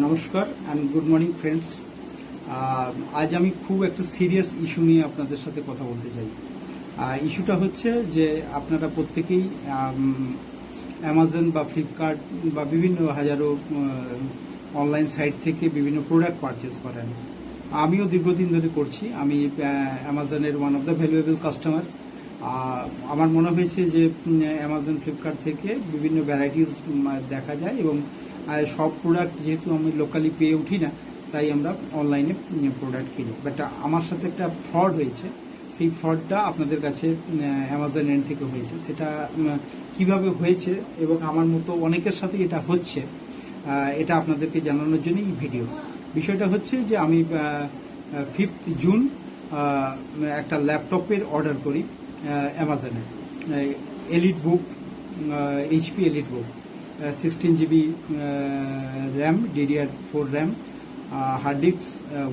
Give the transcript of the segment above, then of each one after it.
নমস্কার and good morning friends আজ আমি খুব একটা সিরিয়াস ইস্যু নিয়ে আপনাদের সাথে কথা বলতে চাই। ইস্যুটা হচ্ছে যে আপনারা প্রত্যেকেই অ্যামাজন বা ফ্লিপকার্ট বা বিভিন্ন হাজারো অনলাইন সাইট থেকে বিভিন্ন প্রোডাক্ট পারচেস করেন। আমিও দীর্ঘদিন ধরে করছি। আমি অ্যামাজনের one of the valuable customer আমার মনে হয়েছে যে অ্যামাজন ফ্লিপকার্ট থেকে বিভিন্ন ভ্যারাইটিস দেখা যায় এবং সব প্রোডাক্ট যেহেতু আমি লোকালি পেয়ে উঠি না, তাই আমরা অনলাইনে প্রোডাক্ট কিনি। বাট আমার সাথে একটা ফ্রড হয়েছে। সেই ফ্রডটা আপনাদের কাছে অ্যামাজন এন্ড থেকে হয়েছে। সেটা কীভাবে হয়েছে এবং আমার মতো অনেকের সাথে এটা হচ্ছে এটা আপনাদেরকে জানানোর জন্য এই ভিডিও বিষয়টা হচ্ছে যে আমি ফিফথ জুন একটা ল্যাপটপের অর্ডার করি অ্যামাজনে EliteBook HP EliteBook sixteen GB RAM DDR four RAM hard disk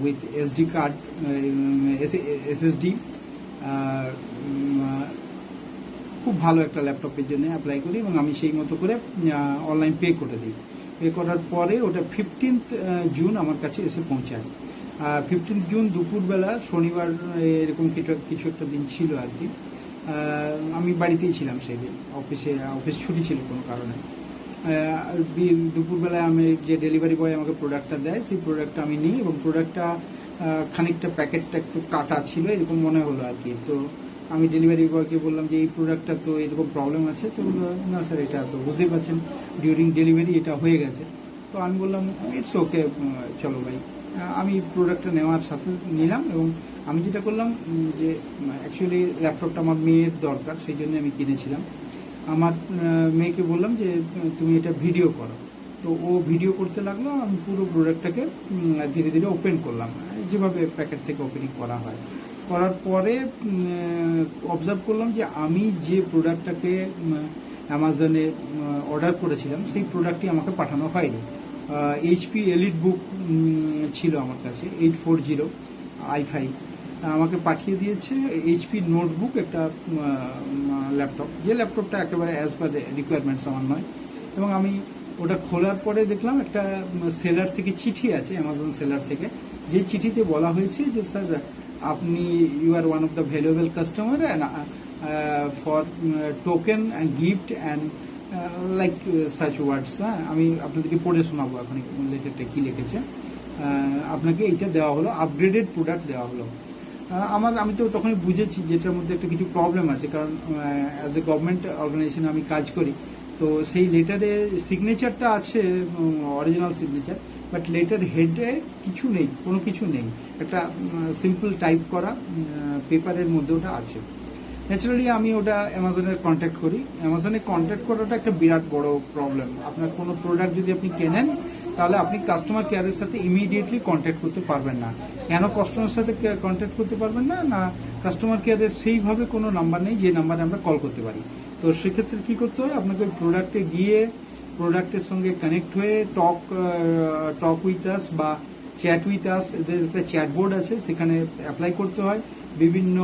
with SD card SSD খুব ভালো একটা ল্যাপটপের জন্য অ্যাপ্লাই করি এবং আমি সেই মতো করে অনলাইন পে করে দিই। পে করার পরে ওটা ফিফটিন্থ জুন আমার কাছে এসে পৌঁছায়। ফিফটিন্থ জুন দুপুরবেলা, শনিবার, এরকম কিছু কিছু একটা দিন ছিল আর কি। আমি বাড়িতেই ছিলাম সেদিন। অফিসে, অফিস ছুটি ছিল কোনো কারণে। দুপুরবেলায় আমি যে ডেলিভারি বয় আমাকে প্রোডাক্টটা দেয়, সেই প্রোডাক্টটা আমি নিই এবং প্রোডাক্টটা খানিকটা প্যাকেটটা একটু কাটা ছিল, এরকম মনে হলো আর কি। তো আমি ডেলিভারি বয়কে বললাম যে, এই প্রোডাক্টটা তো এরকম প্রবলেম আছে। তো না স্যার এটা তো বুঝতেই পারছেন ডিউরিং ডেলিভারি এটা হয়ে গেছে। তো আমি বললাম ইটস ওকে চলো ভাই। আমি প্রোডাক্টটা নেওয়ার সাথে নিলাম এবং আমি যেটা করলাম যে অ্যাকচুয়ালি ল্যাপটপটা আমার মেয়ের দরকার, সেই জন্য আমি কিনেছিলাম। আমার মেয়েকে বললাম যে তুমি এটা ভিডিও করো। তো ও ভিডিও করতে লাগল, আমি পুরো প্রোডাক্টটাকে ধীরে ধীরে ওপেন করলাম। যেভাবে প্যাকেট থেকে ওপেনিং করা হয়। করার পরে অবজার্ভ করলাম যে আমি যে প্রোডাক্টটাকে অ্যামাজনে অর্ডার করেছিলাম, সেই প্রোডাক্টটি আমাকে পাঠানো হয়নি। এইচপি এলিট বুক ছিল আমার কাছে eight four zero I five আমাকে পাঠিয়ে দিয়েছে এইচপি নোটবুক একটা ল্যাপটপ যে ল্যাপটপটা একেবারে অ্যাজ পার রিকোয়ারমেন্টস আমার নয়। এবং আমি ওটা খোলার পরে দেখলাম একটা সেলার থেকে চিঠি আছে অ্যামাজন সেলার থেকে। যে চিঠিতে বলা হয়েছে যে স্যার আপনি you are one of the valuable customer and for token and gift and like such words হ্যাঁ আমি আপনাদেরকে পড়ে শোনাবো এখন লেটারটা কী লিখেছে। আপনাকে এইটা দেওয়া হলো আপগ্রেডেড প্রোডাক্ট দেওয়া হলো। আমার, আমি তো তখনই বুঝেছি যেটার মধ্যে একটা কিছু প্রবলেম আছে, কারণ অ্যাজ এ গভর্নমেন্ট অর্গানাইজেশনে আমি কাজ করি। তো সেই লেটারে সিগনেচারটা আছে অরিজিনাল সিগনেচার বাট লেটার হেডে কিছু নেই, কোনো কিছু নেই। একটা সিম্পল টাইপ করা পেপারের মধ্যে ওটা আছে। ন্যাচারালি আমি ওটা অ্যামাজনের কন্ট্যাক্ট করি। অ্যামাজনে কন্ট্যাক্ট করাটা একটা বিরাট বড় প্রবলেম আপনার কোনো প্রোডাক্ট যদি আপনি কেনেন তাহলে আপনি কাস্টমার কেয়ারের সাথে ইমিডিয়েটলি কন্ট্যাক্ট করতে পারবেন না। কেন কাস্টমার সাথে কন্ট্যাক্ট করতে পারবেন না? না কাস্টমার কেয়ারের সেইভাবে কোনো নাম্বার নেই, যে নাম্বারে আমরা কল করতে পারি। তো সেক্ষেত্রে কী করতে হয়? আপনাকে ওই প্রোডাক্টে গিয়ে প্রোডাক্টের সঙ্গে কানেক্ট হয়ে টক টক উইথ আস বা চ্যাট উইথ আস এদের একটা চ্যাটবোর্ড আছে, সেখানে অ্যাপ্লাই করতে হয়। বিভিন্ন,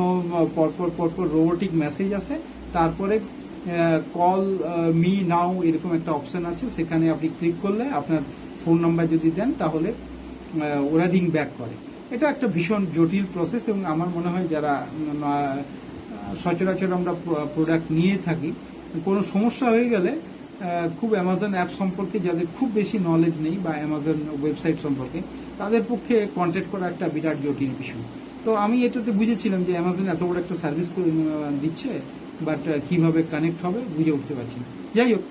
পরপর পরপর রোবোটিক মেসেজ আসে। তারপরে কল মি নাও এরকম একটা অপশান আছে। সেখানে আপনি ক্লিক করলে আপনার ফোন নাম্বার যদি দেন, তাহলে ওরা রিং ব্যাক করে। এটা একটা ভীষণ জটিল প্রসেস এবং আমার মনে হয় যারা সচরাচর আমরা প্রোডাক্ট নিয়ে থাকি, কোনো সমস্যা হয়ে গেলে খুব অ্যামাজন অ্যাপ সম্পর্কে যাদের খুব বেশি নলেজ নেই বা অ্যামাজন ওয়েবসাইট সম্পর্কে, তাদের পক্ষে কন্ট্যাক্ট করা একটা বিরাট জটিল বিষয়। তো আমি এটাতে বুঝেছিলাম যে অ্যামাজন এত বড় একটা সার্ভিস দিচ্ছে বাট কীভাবে কানেক্ট হবে বুঝে উঠতে পারছি না। যাই হোক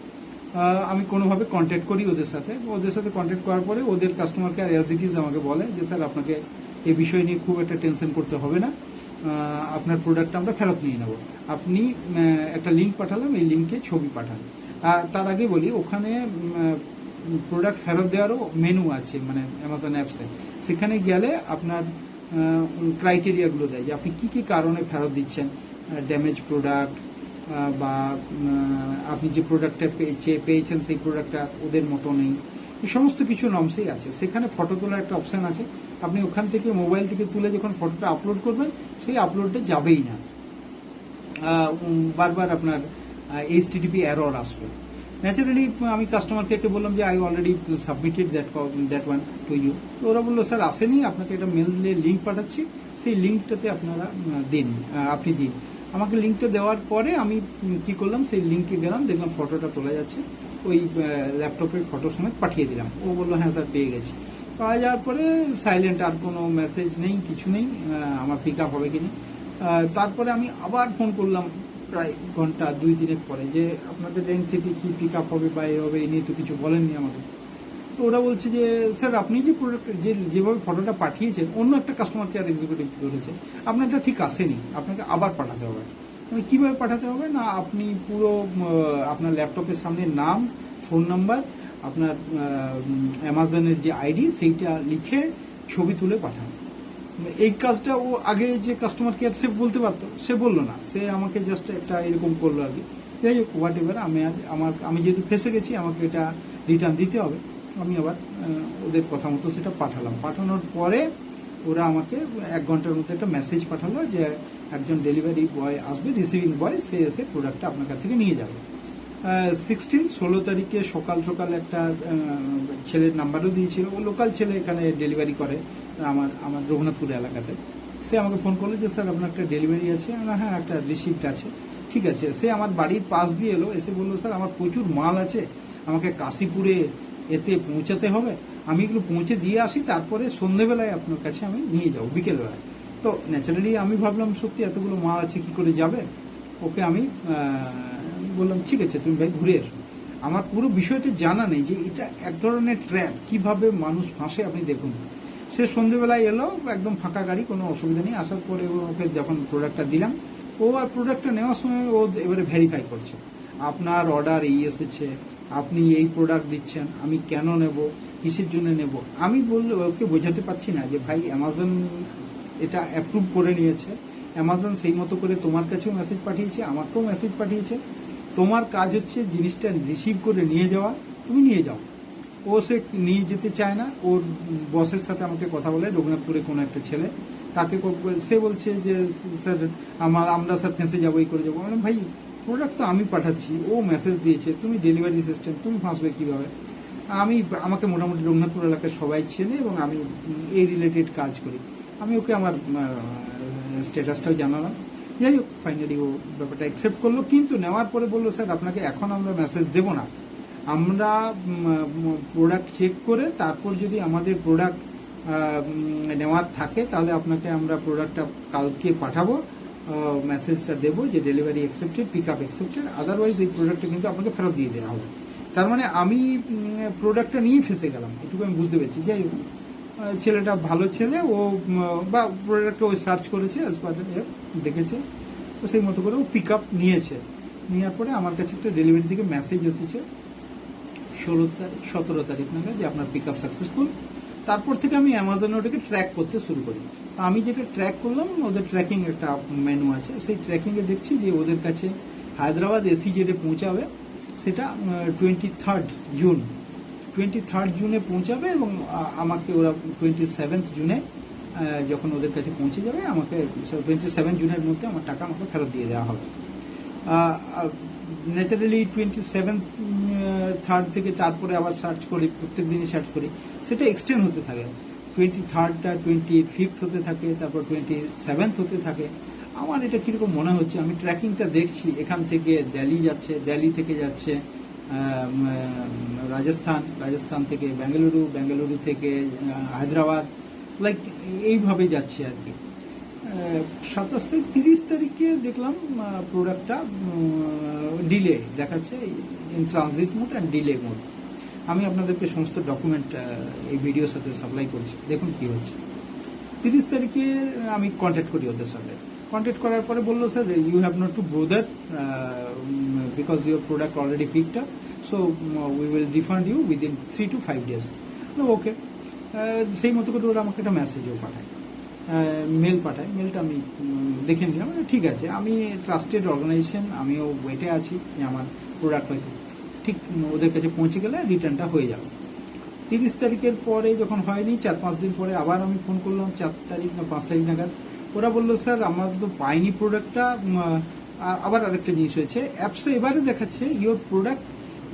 আমি কোনোভাবে কন্ট্যাক্ট করি ওদের সাথে। ওদের সাথে কন্ট্যাক্ট করার পরে ওদের customer care as it is আমাকে বলে যে, স্যার, আপনাকে এই বিষয় নিয়ে খুব একটা টেনশন করতে হবে না। আপনার প্রোডাক্টটা আমরা ফেরত নিয়ে নেব। আপনি একটা লিঙ্ক পাঠালাম, এই লিঙ্কে ছবি পাঠান। তার আগে বলি, ওখানে প্রোডাক্ট ফেরত দেওয়ারও মেনু আছে মানে অ্যামাজন অ্যাপসে সেখানে গেলে আপনার ক্রাইটেরিয়াগুলো দেয় যে, আপনি কি কি কারণে ফেরত দিচ্ছেন? ড্যামেজ প্রোডাক্ট বা আপনি যে প্রোডাক্টটা পেয়েছে পেয়েছেন সেই প্রোডাক্টটা ওদের মতো নেই। এই সমস্ত কিছু নমসেই আছে। সেখানে ফটো তোলার একটা অপশান আছে। আপনি ওখান থেকে মোবাইল থেকে তুলে যখন ফটোটা আপলোড করবেন, সেই আপলোডটা যাবেই না। বারবার আপনার এইচটিটিপি এরর আসবে। ন্যাচারালি আমি কাস্টমার কেয়ারকে বললাম যে I already submitted that that one to you তো ওরা বলল, স্যার, আসেনি। আপনাকে একটা মেলে লিঙ্ক পাঠাচ্ছি। সেই লিঙ্কটাতে আপনারা দিন আপনি দিন। আমাকে লিঙ্কটা দেওয়ার পরে আমি কি করলাম সেই লিঙ্কে গেলাম দেখলাম ফটোটা তোলা যাচ্ছে। ওই ল্যাপটপের ফটো সমেত পাঠিয়ে দিলাম। ও বলল হ্যাঁ স্যার পেয়ে গেছি। পাওয়া যাওয়ার পরে সাইলেন্ট আর কোনো মেসেজ নেই কিছু নেই আমার পিক আপ হবে কিনা আহ, তারপরে আমি আবার ফোন করলাম প্রায় ঘণ্টা দুই দিনের পরে যে আপনাদের ব্যাংক থেকে কি পিক আপ হবে বা এ হবে এ নিয়ে তো কিছু বলেননি আমাকে। তো ওরা বলছে যে, স্যার, আপনি যে প্রোডাক্ট যে, যেভাবে ফটোটা পাঠিয়েছেন, অন্য একটা কাস্টমার কেয়ার এক্সিকিউটিভ ধরেছে আপনারটা ঠিক আসেনি, আপনাকে আবার পাঠাতে হবে। মানে কীভাবে পাঠাতে হবে? না, আপনি পুরো আপনার ল্যাপটপের সামনে নাম ফোন নাম্বার আপনার অ্যামাজনের যে আইডি সেইটা লিখে ছবি তুলে পাঠান। এই কাজটা ও আগে যে কাস্টমার কেয়ার সে বলতে পারতো, সে বলল না, সে আমাকে জাস্ট একটা এরকম করল আর কি। যাই হোক হোয়াট এভার আমি আমার, আমি যেহেতু ফেসে গেছি, আমাকে এটা রিটার্ন দিতে হবে। আমি আবার ওদের কথা মতো সেটা পাঠালাম। পাঠানোর পরে ওরা আমাকে এক ঘণ্টার মধ্যে একটা মেসেজ পাঠালো যে একজন ডেলিভারি বয় আসবে রিসিভিং বয় সে এসে প্রোডাক্টটা আপনার কাছ থেকে নিয়ে যাবে। সিক্সটিন ষোলো তারিখে সকাল সকাল একটা ছেলের নাম্বারও দিয়েছিল। ও লোকাল ছেলে এখানে ডেলিভারি করে, আমার আমার রঘুনাথপুর এলাকাতে। সে আমাকে ফোন করল যে, স্যার, আপনার একটা ডেলিভারি আছে? হ্যাঁ একটা রিসিপ্ট আছে। ঠিক আছে। সে আমার বাড়ির পাশ দিয়ে এলো, এসে বলল, স্যার, আমার প্রচুর মাল আছে। আমাকে কাশীপুরে এতে পৌঁছাতে হবে। আমি এগুলো পৌঁছে দিয়ে আসি, তারপরে সন্ধেবেলায় আপনার কাছে আমি নিয়ে যাব, বিকেলবেলায়। তো ন্যাচারালি আমি ভাবলাম, সত্যি এতগুলো মাল আছে, কি করে যাবে? ওকে আমি বললাম, ঠিক আছে, তুমি ভাই ঘুরে এসো আমার পুরো বিষয়টা জানা নেই যে এটা এক ধরনের ট্র্যাপ কীভাবে মানুষ ফাঁসে, আপনি দেখুন। সে সন্ধেবেলায় এলো, একদম ফাঁকা গাড়ি, কোনো অসুবিধা নেই। আসার পরে ওকে যখন প্রোডাক্টটা দিলাম, ও আর প্রোডাক্টটা নেওয়ার সময় ও এবারে ভেরিফাই করছে। আপনার অর্ডার এই এসেছে আপনি এই প্রোডাক্ট দিচ্ছেন, আমি কেন নেব, কিসের জন্য নেব? আমি বললে ওকে বোঝাতে পারছি না যে ভাই অ্যামাজন এটা অ্যাপ্রুভ করে নিয়েছে। অ্যামাজন সেই মতো করে তোমার কাছেও মেসেজ পাঠিয়েছে আমাকেও মেসেজ পাঠিয়েছে। তোমার কাজ হচ্ছে জিনিসটা রিসিভ করে নিয়ে যাওয়া, তুমি নিয়ে যাও। ও সে নিয়ে যেতে চায় না, ওর বসের সাথে আমাকে কথা বলে, রঘুনাথপুরে কোনো একটা ছেলে, তাকে সে বলছে যে, স্যার, আমার, আমরা স্যার ফেঁসে যাব, এই করে যাব। আমি ভাই প্রোডাক্ট তো আমি পাঠাচ্ছি, ও মেসেজ দিয়েছে, তুমি ডেলিভারি সিস্টেম তুমি ফাঁসবে কীভাবে? আমি, আমাকে মোটামুটি রঘুনাথপুর এলাকার সবাই চেনে এবং আমি এই রিলেটেড কাজ করি। আমি ওকে আমার স্ট্যাটাসটাও জানালাম। যাই হোক ফাইনালি ও ব্যাপারটা অ্যাকসেপ্ট করল, কিন্তু নেওয়ার পরে বলল, স্যার, আপনাকে এখন আমরা মেসেজ দেবো না। আমরা প্রোডাক্ট চেক করে তারপর যদি আমাদের প্রোডাক্ট নেওয়ার থাকে, তাহলে আপনাকে আমরা প্রোডাক্টটা কালকে পাঠাবো। মেসেজটা দেবো যে delivery accepted pick up accepted otherwise এই প্রোডাক্টটা কিন্তু আপনাকে ফেরত দিয়ে দেওয়া হবে। তার মানে আমি প্রোডাক্টটা নিয়ে ফেসে গেলাম। এটুকু আমি বুঝতে পেরেছি। যাই হোক ছেলেটা ভালো ছেলে, ও বা প্রোডাক্টটা ও সার্চ করেছে দেখেছে। তো সেই মতো করে ও পিক আপ নিয়েছে। নেওয়ার পরে আমার কাছে একটা ডেলিভারি থেকে মেসেজ এসেছে। ষোলো তারিখ সতেরো তারিখ নাগাদ যে আপনার পিক আপ সাকসেসফুল তারপর থেকে আমি অ্যামাজনে ওটাকে ট্র্যাক করতে শুরু করি। আমি যেটা ট্র্যাক করলাম, ওদের ট্র্যাকিং একটা মেনু আছে। সেই ট্র্যাকিংয়ে দেখছি যে ওদের কাছে হায়দ্রাবাদ এসি যেটা পৌঁছাবে। সেটা twenty third June twenty third জুনে পৌঁছাবে এবং আমাকে ওরা টোয়েন্টি সেভেন্থ জুনে যখন ওদের কাছে পৌঁছে যাবে, আমাকে টোয়েন্টি সেভেন জুনের মধ্যে আমার টাকা আমাকে ফেরত দিয়ে দেওয়া হবে। ন্যাচারালি টোয়েন্টি সেভেন থার্ড থেকে তারপরে আবার সার্চ করি, প্রত্যেক দিনই সার্চ করি। সেটা এক্সটেন্ড হতে থাকে। টোয়েন্টি থার্ডটা টোয়েন্টি ফিফথ হতে থাকে, তারপর টোয়েন্টি সেভেন্থ হতে থাকে। আমার এটা কীরকম মনে হচ্ছে, আমি ট্র্যাকিংটা দেখছি, এখান থেকে দিল্লি যাচ্ছে, দিল্লি থেকে যাচ্ছে রাজস্থান রাজস্থান থেকে বেঙ্গালুরু বেঙ্গালুরু থেকে হায়দ্রাবাদ লাইক এইভাবে যাচ্ছে আর কি। সাতাশ তারিখ, তিরিশ তারিখে দেখলাম প্রোডাক্টটা ডিলে দেখাচ্ছে in transit mode and delay mode আমি আপনাদেরকে সমস্ত ডকুমেন্ট এই ভিডিওর সাথে সাপ্লাই করছি। দেখুন কি হচ্ছে। তিরিশ তারিখে আমি কন্ট্যাক্ট করি ওদের সাথে। কন্ট্যাক্ট করার পরে বলল sir you have not to bro that because your product already picked up so we will refund you within three to five days okay সেই মতো করে ওরা আমাকে একটা মেসেজও পাঠায়। মেল পাঠায়। মেলটা আমি দেখে নিলাম। ঠিক আছে, আমি ট্রাস্টেড অর্গানাইজেশন আমিও ওয়েটে আছি যে আমার প্রোডাক্ট হয়তো ঠিক ওদের কাছে পৌঁছে গেলে রিটার্নটা হয়ে যাবে। তিরিশ তারিখের পরে যখন হয়নি, চার পাঁচ দিন পরে আবার আমি ফোন করলাম, চার তারিখ না পাঁচ তারিখ নাগাদ। ওরা বলল, স্যার আমাদের তো পাইনি প্রোডাক্টটা আবার আরেকটা জিনিস হয়েছে, অ্যাপসে এবারে দেখাচ্ছে your product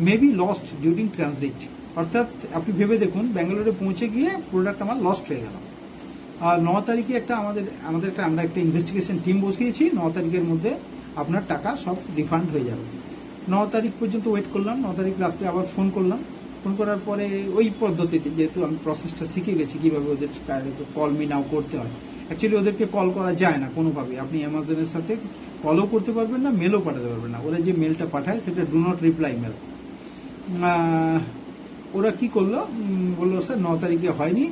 maybe lost during transit অর্থাৎ আপনি ভেবে দেখুন, ব্যাঙ্গালোরে পৌঁছে গিয়ে প্রোডাক্ট আমার লস্ট হয়ে গেল। আর ন তারিখে একটা আমাদের আমাদের একটা, আমরা একটা ইনভেস্টিগেশন টিম বসিয়েছি, ন তারিখের মধ্যে আপনার টাকা সব রিফান্ড হয়ে যাবে। ন তারিখ পর্যন্ত ওয়েট করলাম, ন তারিখ রাত্রে আবার ফোন করলাম। ফোন করার পরে ওই পদ্ধতিতে যেহেতু আমি প্রসেসটা শিখে গেছি কীভাবে ওদের কল মি নাও করতে হয়। অ্যাকচুয়ালি ওদেরকে কল করা যায় না কোনোভাবে আপনি অ্যামাজনের সাথে কলও করতে পারবেন না মেলও পাঠাতে পারবেন না। ওরা যে মেলটা পাঠায় সেটা ডু নট রিপ্লাই মেল ওরা কি করল? বলল, স্যার, ন তারিখে হয়নি।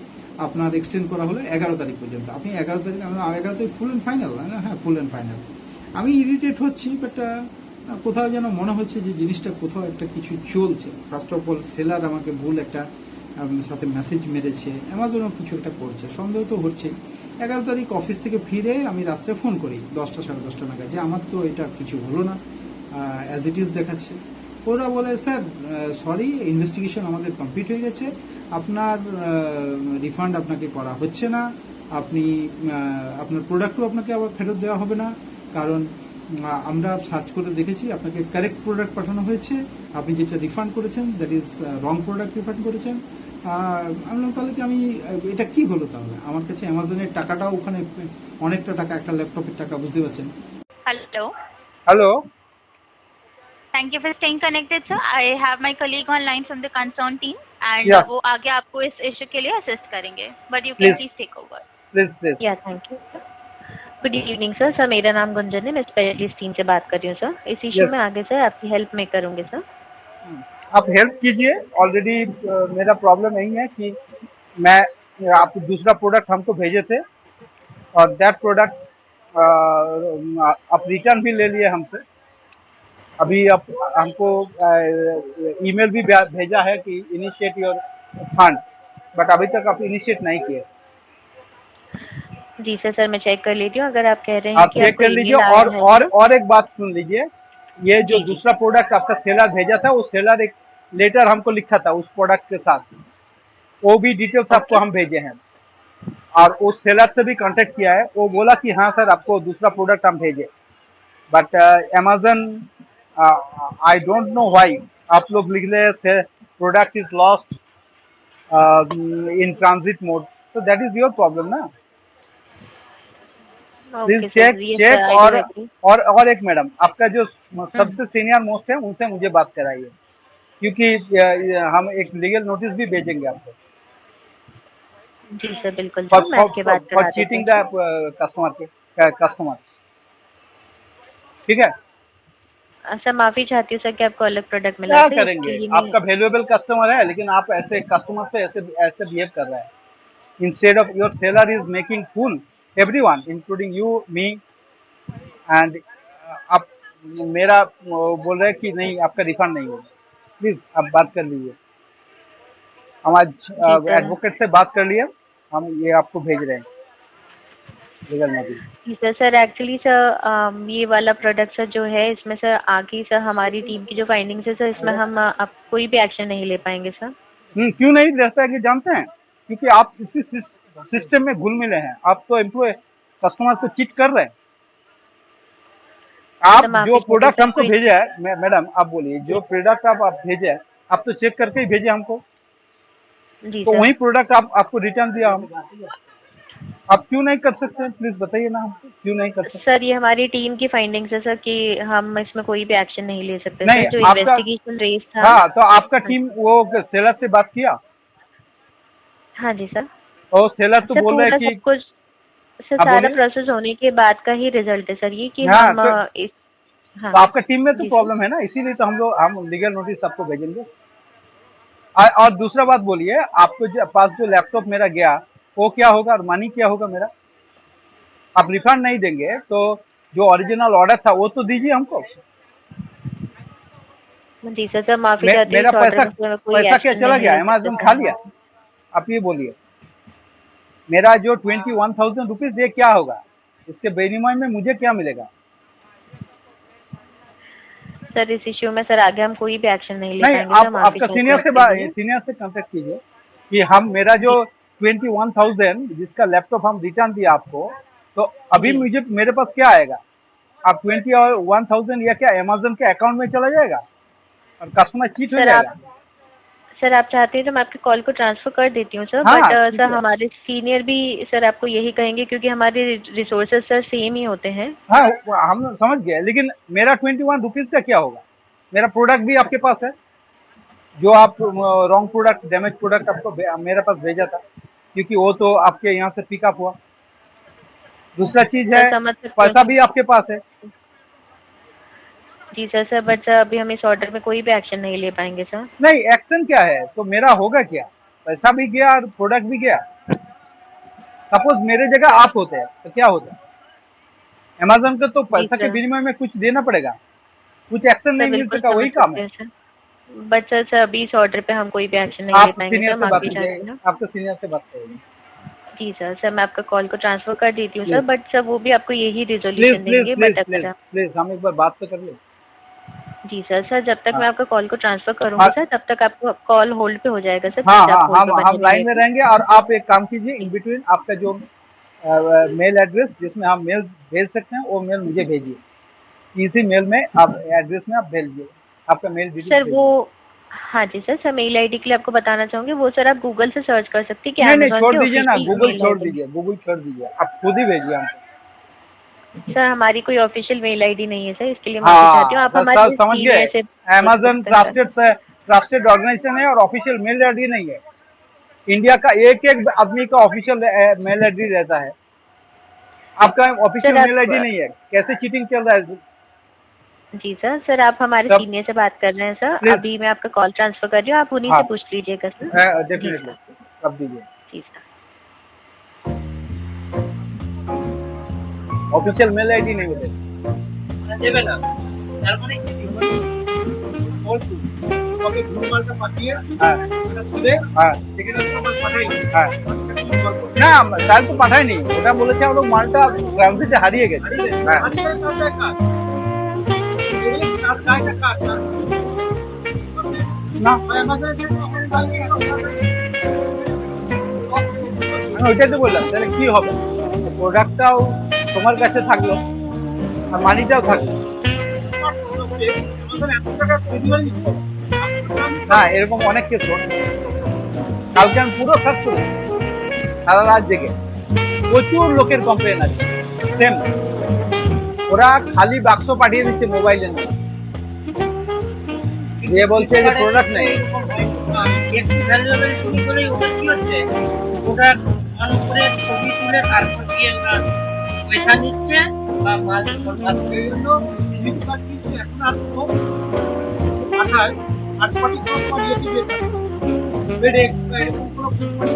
আপনার এক্সটেন্ড করা হলো এগারো তারিখ পর্যন্ত। আপনি এগারো তারিখ এগারো তারিখ ফুল অ্যান্ড ফাইনাল হ্যাঁ ফুল অ্যান্ড ফাইনাল আমি ইরিটেট হচ্ছি বাট কোথাও যেন মনে হচ্ছে যে জিনিসটা কোথাও একটা কিছু চলছে। ফার্স্ট অফ অল সেলার আমাকে ভুল একটা সাথে মেসেজ মেরেছে অ্যামাজনও কিছু একটা করছে, সন্দেহ তো হচ্ছে এগারো তারিখ অফিস থেকে ফিরে আমি রাত্রে ফোন করি, দশটা, সাড়ে দশটা নাগাদ, যে আমার তো এটা কিছু হলো না অ্যাজ ইট ইজ দেখাচ্ছে। ওরা বলে, স্যার সরি ইনভেস্টিগেশন আমাদের কমপ্লিট হয়ে গেছে। আপনার রিফান্ড আপনাকে করা হচ্ছে না। আপনি আপনার প্রোডাক্টও আপনাকে আবার ফেরত দেওয়া হবে না। কারণ আমরা সার্চ করে দেখেছি আপনাকে কারেক্ট প্রোডাক্ট পাঠানো হয়েছে আপনি যেটা রিফান্ড করেছেন that is wrong product refund করেছেন আর আমি বললাম, তাহলে কি আমি আহ, এটা কি হলো তাহলে আমার কাছে অ্যামাজনের টাকাটাও ওখানে অনেকটা টাকা একটা ল্যাপটপের টাকা বুঝতে পারছেন Hello. Hello. Thank you for staying connected, sir. I have my colleague online from the concern team, and Yeah. वो आगे आपको इस इशू के लिए असिस्ट करेंगे. But you can Please. please take over. Please, please. या thank you good evening sir sir मेरा नाम गुंजन है। मैं स्पेशलिस्ट टीम से बात कर रही हूँ सर इस इशू Yes. में आगे सर आपकी हेल्प मैं करूँगी सर आप हेल्प कीजिए। ऑलरेडी मेरा प्रॉब्लम यही है कि मैं आप दूसरा प्रोडक्ट हमको भेजे थे। और दैट प्रोडक्ट आप रिटर्न भी ले लिए हमसे। अभी आप हमको ईमेल भी भेजा है कि इनिशिएट योर फंड बट अभी तक आप इनिशिएट नहीं किए। जी सर सर मैं चेक कर लेती हूँ अगर आप कह रहे हैं आप चेक कर लीजिए और और और एक बात सुन लीजिए ये जो। दूसरा प्रोडक्ट आपका सेलर भेजा था वो सेलर एक लेटर हमको लिखा था उस प्रोडक्ट के साथ। वो भी डिटेल्स आपको हम भेजे हैं। और उस सेलर से भी कांटेक्ट किया है वो बोला कि हाँ सर आपको दूसरा प्रोडक्ट हम भेजे। But Amazon I don't know why आप लोग लिख रहे product is lost in transit mode तो दैट इज़ योर प्रॉब्लम ना? प्लीज़ चेक चेक और और और एक मैडम आपका जो सबसे सीनियर मोस्ट है उनसे मुझे बात कराइए। क्योंकि हम एक लीगल नोटिस भी भेजेंगे आपको। जी सर बिल्कुल for for cheating the customer के कस्टमर ठीक है? सर माफ़ी चाहती हूँ सर कि आपको अलग प्रोडक्ट मिला। क्या करेंगे? आपका वैल्यूएबल कस्टमर है लेकिन आप ऐसे कस्टमर से ऐसे ऐसे बिहेव कर रहे हैं। Instead of your seller is making fool everyone including you me and आप मेरा बोल रहे हैं कि नहीं आपका रिफंड नहीं होगा। प्लीज़ आप बात कर लीजिए। हम आज। एडवोकेट से बात कर लिए। हम ये आपको भेज रहे हैं। सर सर एक्चुअली सर ये वाला प्रोडक्ट सर जो है इसमें सर आगे सर हमारी टीम की जो फाइंडिंग्स है सर इसमें हम अ, अब कोई भी एक्शन नहीं ले पाएँगे सर हम्म, क्यों नहीं? है कि जानते हैं। क्योंकि आप इसी सिस्टम में घुल मिले हैं। आप तो एम्प्लॉय कस्टमर को चीट कर रहे हैं। आप जो प्रोडक्ट हमको भेजे है मैडम आप बोलिए जो प्रोडक्ट आप, आप भेजे हैं आप तो चेक करके ही भेजे हमको। जी तो वही प्रोडक्ट आप आपको रिटर्न दिया हम। आप क्यों नहीं कर सकते प्लीज़ बताइए ना हमको क्यों नहीं कर सकते? सर ये हमारी टीम की फाइंडिंग्स है सर कि हम इसमें कोई भी एक्शन नहीं ले सकते। नहीं, सर जो इन्वेस्टिगेशन रेस था। हाँ तो आपका टीम वो सेलर से बात किया? हाँ जी सर। और सेलर तो बोल रहे हैं कि कुछ सर हाँ, सारा प्रोसेस होने के बाद का ही रिज़ल्ट है सर ये कि हाँ, हम तो- इस हाँ। तो आपका टीम में तो प्रॉब्लम है ना इसीलिए तो हम लोग हम लीगल नोटिस आपको भेजेंगे। और, दूसरा बात बोलिए आपको जो पास जो लैपटॉप मेरा गया वो क्या होगा और मनी क्या होगा मेरा? आप रिफंड नहीं देंगे तो जो ओरिजिनल ऑर्डर था वो तो दीजिए हमको। सर माफ़ी मे, मेरा पैसा पैसा क्या चला गया? अमेजोन खा लिया? आप ये बोलिए। मेरा जो ट्वेंटी वन थाउज़ेंड रुपीज़ ये क्या होगा? इसके विनिमय में मुझे क्या मिलेगा? सर इस इश्यू में सर आगे हम कोई भी एक्शन नहीं ले नहीं आप आपका सीनियर से सीनियर से कांटेक्ट कीजिए कि हम मेरा जो ट्वेंटी वन थाउज़ेंड जिसका लैपटॉप हम रिटर्न दिया आपको तो अभी मुझे मेरे पास क्या आएगा? आप ट्वेंटी और वन थाउज़ेंड या क्या अमेजोन के अकाउंट में चला जाएगा? और कस्टमर चीट हो जाएगा? सर आप चाहते हैं तो मैं आपके कॉल को ट्रांसफ़र कर देती हूँ सर हाँ, बट सर हमारे सीनियर भी सर आपको यही कहेंगे क्योंकि हमारे रिसोर्सेज सर सेम ही होते हैं। हाँ हम समझ गए लेकिन मेरा ट्वेंटी वन रुपीज़ का क्या होगा? मेरा प्रोडक्ट भी आपके पास है जो आप रॉन्ग प्रोडक्ट डैमेज प्रोडक्ट आपको मेरे पास भेजा था क्योंकि वो तो आपके यहाँ से पिकअप हुआ। दूसरा चीज़ हूँ। पैसा भी आपके पास है जी सर सर बट सर अभी हम इस ऑर्डर में कोई भी एक्शन नहीं ले पाएँगे सर। नहीं एक्शन क्या है? तो मेरा होगा क्या? पैसा भी गया और प्रोडक्ट भी गया। सपोज़ मेरे जगह आप होते हैं तो क्या होता अमेजोन को तो पैसा के विनिमय में कुछ देना पड़ेगा। कुछ एक्शन नहीं मिल बिल्कुल सका वही काम है। But sir. सर अभी इस ऑर्डर पे हम कोई भी एक्शन नहीं ले पाएँगे सर माफ़ी चाहती हूँ सीनियर से बात करेंगे। जी सर सर मैं आपका कॉल को ट्रांसफ़र कर देती हूँ सर बट सर वो भी आपको यही रिजोल्यूशन देंगे बट प्लीज़ हम एक बार बात तो कर ले। जी सर सर जब तक हाँ। मैं आपका कॉल को ट्रांसफ़र करूँगा हाँ। सर तब तक आपको कॉल होल्ड पे हो जाएगा सर हाँ हाँ हम हम लाइन में रहेंगे और आप एक काम कीजिए इन बिटवीन आपका जो मेल एड्रेस जिसमें आप मेल भेज सकते हैं वो मेल मुझे भेजिए। इसी मेल में आप एड्रेस में आप भेजिए। आपका मेल सर वो हाँ जी सर सर मेल आईडी के लिए आपको बताना चाहूँगी वो सर आप गूगल से सर्च कर सकती हैं कि नहीं नहीं छोड़ दीजिए ना गूगल छोड़ दीजिए गूगल छोड़ दीजिए। आप खुद ही भेजिए हमको। सर हमारी कोई ऑफिशियल मेल आईडी नहीं है सर। इसके लिए माफ़ी चाहती हूँ हाँ आप हमारे समझ गए। अमेजोन ट्रस्टेड ट्रस्टेड ऑर्गेनाइजेशन है और ऑफिशियल मेल आईडी नहीं है। इंडिया का एक एक आदमी का ऑफिशियल मेल आईडी रहता है। आपका ऑफिशियल मेल आईडी नहीं है। कैसे चीटिंग चल रहा है? जी सर। सर आप हमारे सीनियर से बात कर रहे हैं सर। अभी मैं आपका कॉल ट्रांसफ़र कर रही हूँ। आप उन्हीं हाँ। से पूछ लीजिएगा सर। डेफिनेटली अब दीजिए। जी सर। অফিসিয়াল মেল আইডি নেই ওদের। দেবে না। পাঠাইনি হ্যাঁ।, হ্যাঁ।, হ্যাঁ। না তার তো ওটা বলেছে মালটা হারিয়ে গেছে। হ্যাঁ। না। ওইটাই তো বললাম। তাহলে কি হবে? প্রোডাক্টটাও তোমার কাছে থাকল, আর মানিটাও থাকল। না, এরকম অনেক কেস কালকে আমি পুরো সার্চ করি সারা রাত জেগে। প্রচুর লোকের কমপ্লেন আছে সেম ওরা খালি বাক্স পাঠিয়ে দিচ্ছে মোবাইলের নামে দিয়ে বলছে যে প্রোডাক্ট নেই। ছবি তুলে তারপর দিয়ে পয়সা নিচ্ছে বা জিনিসটা কিন্তু এখন আর তো আট কোটি কোম্পানি দিয়ে থাকে ফেডেক্স বা এরকম কোনো কোম্পানি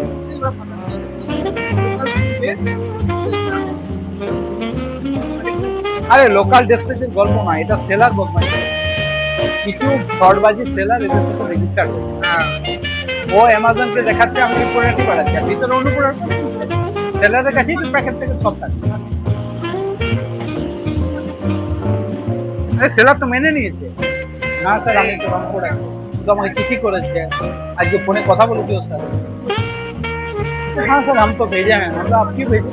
আরে লোকাল ডেস্টেশন গল্প না এটা সেলার বদমাইশ কিছু ফ্রডবাজি সেলার এদের সাথে রেজিস্টার ও অ্যামাজনকে দেখাচ্ছে আমি প্রোডাক্টই পাঠাচ্ছি। আর ভিতরে অন্য প্রোডাক্ট সেলারের কাছেই তো প্যাকেট থেকে সব থাকে। আরে সেলার তো মেনে নিয়েছে না স্যার আমি তো রং প্রোডাক্ট শুধু আমাকে চিঠি করেছে আজকে ফোনে কথা বলেছি ওর সাথে हाँ सर हम तो भेजे हैं मतलब आप क्यों भेजे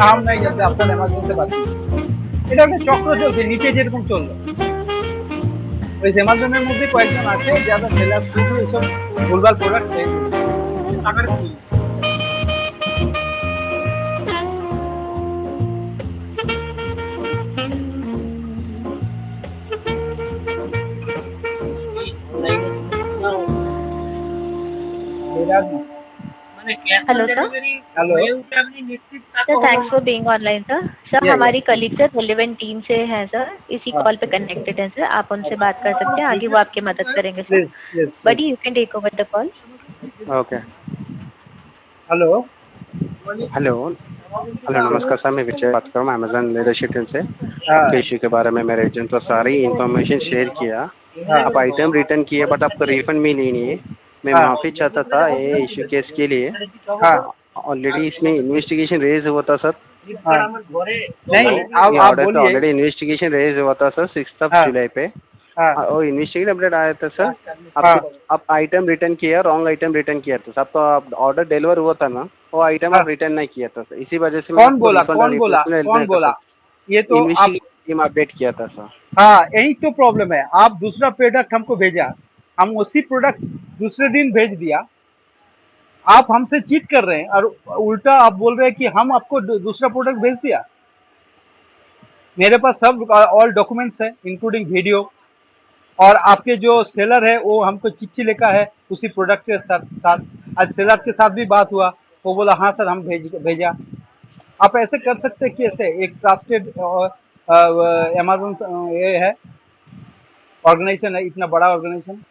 हम नहीं जानते আপনার অ্যামাজন से बात कीजिए। এটা একটা চক্র চলছে নিচে যেরকম চললো ওই অ্যামাজনের মধ্যে কয়েকজন আছে যারা সেলার শুধু এইসব ভুলভাল প্রোডাক্ট টাকার hello sir hello sir thanks for being online sir sir हमारी कलीग सर रिलेवेंट टीम से है सर इसी कॉल पे कनेक्टेड है सर आप उनसे बात कर सकते हैं आगे वो आपकी मदद करेंगे sir but you can take over the call okay hello hello hello नमस्कार सर मैं विजय बात कर रहा हूँ अमेजोन लीडरशिप टीम से। इशू के बारे में मेरे एजेंट तो सारी इन्फॉर्मेशन शेयर किया। आप आइटम रिटर्न किए बट आपको रिफंड भी नहीं। है मैं हाँ। माफ़ी चाहता था ये इश्यू केस के लिए। हाँ। ऑलरेडी इसमें इन्वेस्टिगेशन रेज हुआ था सर। हाँ। नहीं आप आप बोलिए। ऑलरेडी इन्वेस्टिगेशन रेज हुआ था सर सिक्स जुलाई पे। और इन्वेस्टिगेशन अपडेट आया था सर। आप आइटम रिटर्न किया रॉन्ग आइटम रिटर्न किया था आपका ऑर्डर डिलीवर हुआ था ना वो आइटम आप रिटर्न नहीं किया था इसी वजह से कौन बोला? कौन बोला? कौन बोला? ये तो आप अपडेट किया था सर। हाँ यही तो प्रॉब्लम है। आप दूसरा प्रोडक्ट हमको भेजा। हम उसी प्रोडक्ट दूसरे दिन भेज दिया। आप हमसे चीट कर रहे हैं और उल्टा आप बोल रहे हैं कि हम आपको दूसरा प्रोडक्ट भेज दिया। मेरे पास सब ऑल डॉक्यूमेंट्स है इंक्लूडिंग वीडियो और आपके जो सेलर है, वो हमको चिट्ठी लिखा है उसी प्रोडक्ट के साथ साथ। आज सेलर के साथ भी बात हुआ, वो बोला हाँ सर, हम भेज, भेजा। आप ऐसे कर सकते हैं कैसे एक ट्रस्टेड अमेजोन ये है। ऑर्गेनाइजेशन है, इतना बड़ा ऑर्गेनाइजेशन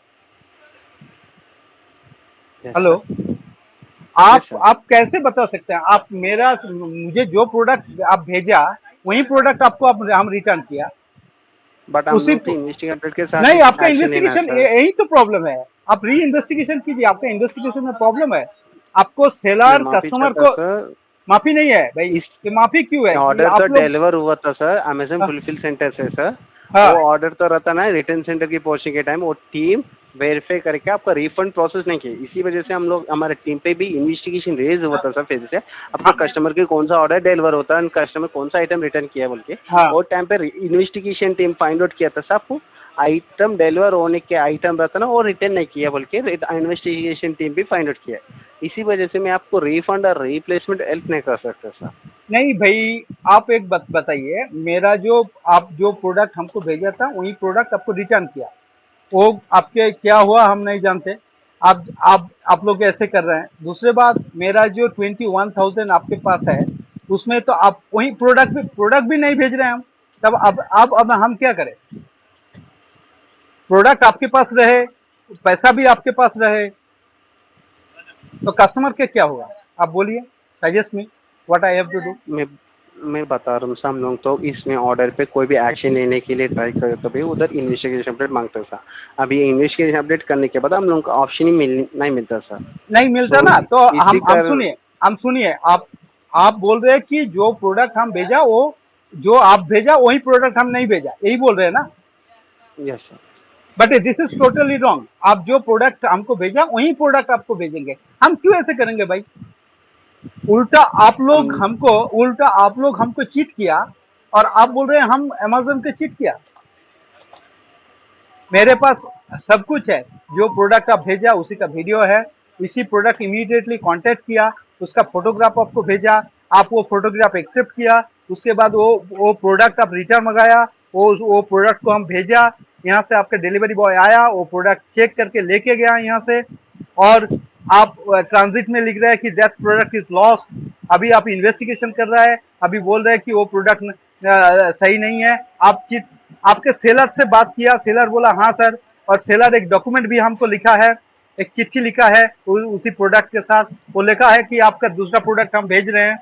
हेलो आप. आप कैसे बता सकते हैं? आप मेरा मुझे जो प्रोडक्ट आप भेजा वही प्रोडक्ट आपको आप, हम रिटर्न किया। बट उसी के साथ नहीं आपका इन्वेस्टिगेशन यही तो प्रॉब्लम है। आप री इन्वेस्टिगेशन कीजिए आपका इन्वेस्टिगेशन में प्रॉब्लम है। आपको सेलर कस्टमर को माफ़ी नहीं है भाई। ये माफ़ी क्यों है? ऑर्डर तो डिलीवर हुआ था सर अमेजन। फुलफिल सेंटर से सर हाँ। वो ऑर्डर तो रहता ना रिटर्न सेंटर की पहुँचने के टाइम वो टीम वेरीफाई करके आपका रिफंड प्रोसेस नहीं किया। इसी वजह से हम लोग हमारे टीम पे भी इन्वेस्टिगेशन रेज हुआ था सर फिर से। आपका कस्टमर के कौन सा ऑर्डर डिलीवर होता है कस्टमर कौन सा आइटम रिटर्न किया बोल के। हाँ। वो टाइम पे इन्वेस्टिगेशन टीम फाइंड आउट किया था सर आपको। आइटम डिलीवर होने के आइटम रहता ना, वो रिटर्न नहीं किया बोल के इन्वेस्टिगेशन टीम भी फाइंड आउट किया इसी वजह से मैं आपको रिफंड और रिप्लेसमेंट हेल्प नहीं कर सकता सर नहीं भाई, आप एक बात बताइए, मेरा जो, आप जो प्रोडक्ट हमको भेजा था, वही प्रोडक्ट आपको रिटर्न किया। वो आपके क्या हुआ, हम नहीं जानते। आप आप आप लोग ऐसे कर रहे हैं। दूसरे बात, मेरा जो ट्वेंटी वन थाउज़ेंड आपके पास है, उसमें तो आप वही प्रोडक्ट भी प्रोडक्ट भी नहीं भेज रहे हैं हम। तब अब अब अब हम क्या करें? प्रोडक्ट आपके पास रहे पैसा भी आपके पास रहे तो कस्टमर के क्या होगा आप बोलिए suggest me what I have to do मैं मैं बता रहा हूँ हम लोग तो इसमें ऑर्डर पे कोई भी एक्शन लेने के लिए ट्राई करे तो भी उधर इन्वेस्टिगेशन अपडेट मांगते सर अभी इन्वेस्टिगेशन अपडेट करने के बाद हम लोग को ऑप्शन ही मिल नहीं मिलता सर नहीं मिलता तो ना तो हम हम सुनिए हम सुनिए आप आप बोल रहे हैं कि जो प्रोडक्ट हम भेजा वो जो आप भेजा वही प्रोडक्ट हम नहीं भेजा यही बोल रहे हैं ना? Yes sir but this is totally wrong आप जो प्रोडक्ट हमको भेजा वही प्रोडक्ट आपको भेजेंगे। हम क्यों ऐसे करेंगे भाई? उल्टा आप लोग हमको उल्टा आप लोग हमको चीट किया और आप बोल रहे हैं हम अमेजोन को चीट किया। मेरे पास सब कुछ है। जो प्रोडक्ट आप भेजा उसी का वीडियो है। इसी प्रोडक्ट इमीडिएटली कांटेक्ट किया उसका फोटोग्राफ आपको भेजा। आप वो फोटोग्राफ एक्सेप्ट किया उसके बाद वो वो प्रोडक्ट आप रिटर्न मंगाया। वो वो प्रोडक्ट को हम भेजा, यहाँ से आपका डिलीवरी बॉय आया, वो प्रोडक्ट चेक करके लेके गया यहाँ से, और आप ट्रांजिट में लिख रहे हैं कि दैट प्रोडक्ट इज़ लॉस अभी आप इन्वेस्टिगेशन कर रहा है, अभी बोल रहे हैं कि वो प्रोडक्ट सही नहीं है। आप चिट आपके सेलर से बात किया सेलर बोला हाँ सर और सेलर एक डॉक्यूमेंट भी हमको लिखा है, एक चिट्ठी लिखा है उसी प्रोडक्ट के साथ। वो लिखा है कि आपका दूसरा प्रोडक्ट हम भेज रहे हैं।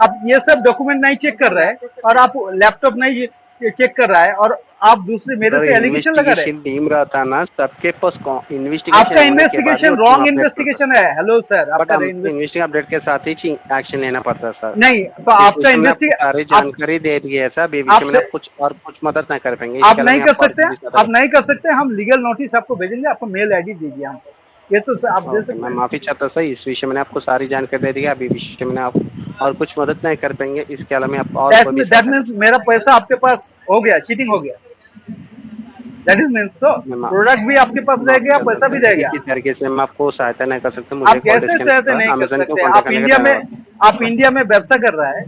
अब ये सब डॉक्यूमेंट नहीं चेक कर रहे हैं, और आप लैपटॉप नहीं चेक कर रहा है और आप दूसरे मेरे से एलिगेशन लगा रहे हैं। टीम रहता ना सबके पास इन्वेस्टिगेशन आपका इन्वेस्टिगेशन रॉन्ग इन्वेस्टिगेशन है हेलो सर आपका हम इन्वेस्ट- इन्वेस्टिगेशन अपडेट के साथ ही एक्शन लेना पड़ता है सर नहीं तो आपका सारी इन्वेस्टिगेशन जानकारी दे दी है सर अभी में कुछ और कुछ मदद नहीं कर पाएँगे। आप नहीं कर सकते आप नहीं कर सकते हम लीगल नोटिस आपको भेजेंगे आपको मेल आईडी दीजिए हमको ये तो सर आप दे सकते मैं माफ़ी चाहता सर इस विषय में आपको सारी जानकारी दे दी अभी विषय में आप और कुछ मदद नहीं कर पाएँगे इसके अलावा मैं आप और दैट मीन्स मेरा पैसा आपके पास हो गया चीटिंग हो गया। दैट इज़ मीन्स तो प्रोडक्ट भी आपके पास रह गया पैसा भी रह गया। किसी तरीके से मैं आपको सहायता नहीं कर सकता आप मुझे कैसे सहते नहीं कर सकते? आप इंडिया में आप इंडिया में व्यवसाय कर रहा है।